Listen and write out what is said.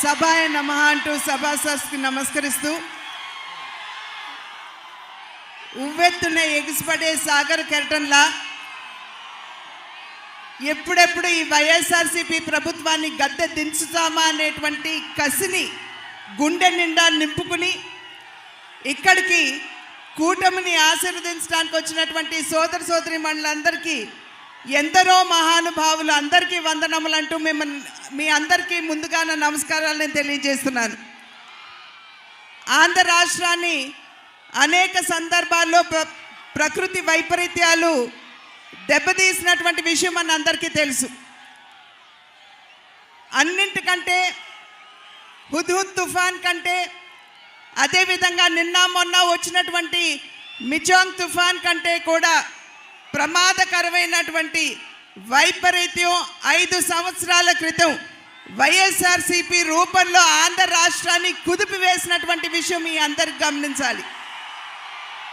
సభాయ నమ అంటూ సభాసస్కి నమస్కరిస్తూ ఉవ్వెత్తున ఎగిసిపడే సాగర్ కెరటంలా ఎప్పుడెప్పుడు ఈ వైఎస్ఆర్సీపీ ప్రభుత్వాన్ని గద్దె దించుతామా అనేటువంటి కసిని గుండె నిండా నింపుకుని ఇక్కడికి కూటమిని ఆశీర్వదించడానికి వచ్చినటువంటి సోదర సోదరి మండలందరికీ ఎందరో మహానుభావులు అందరికీ వందనములు అంటూ మిమ్మల్ని మీ అందరికీ ముందుగానే నమస్కారాలు నేను తెలియజేస్తున్నాను. ఆంధ్ర రాష్ట్రాన్ని అనేక సందర్భాల్లో ప్ర ప్రకృతి వైపరీత్యాలు దెబ్బతీసినటువంటి విషయం మన అందరికీ తెలుసు. అన్నింటికంటే హుద్హుద్ తుఫాన్ కంటే అదేవిధంగా నిన్న మొన్న వచ్చినటువంటి మిచాంగ్ తుఫాన్ కంటే కూడా ప్రమాదకరమైనటువంటి వైపరీత్యం ఐదు సంవత్సరాల క్రితం వైఎస్ఆర్సీపీ రూపంలో ఆంధ్ర రాష్ట్రాన్ని కుదిపి వేసినటువంటి విషయం మీ అందరికి గమనించాలి.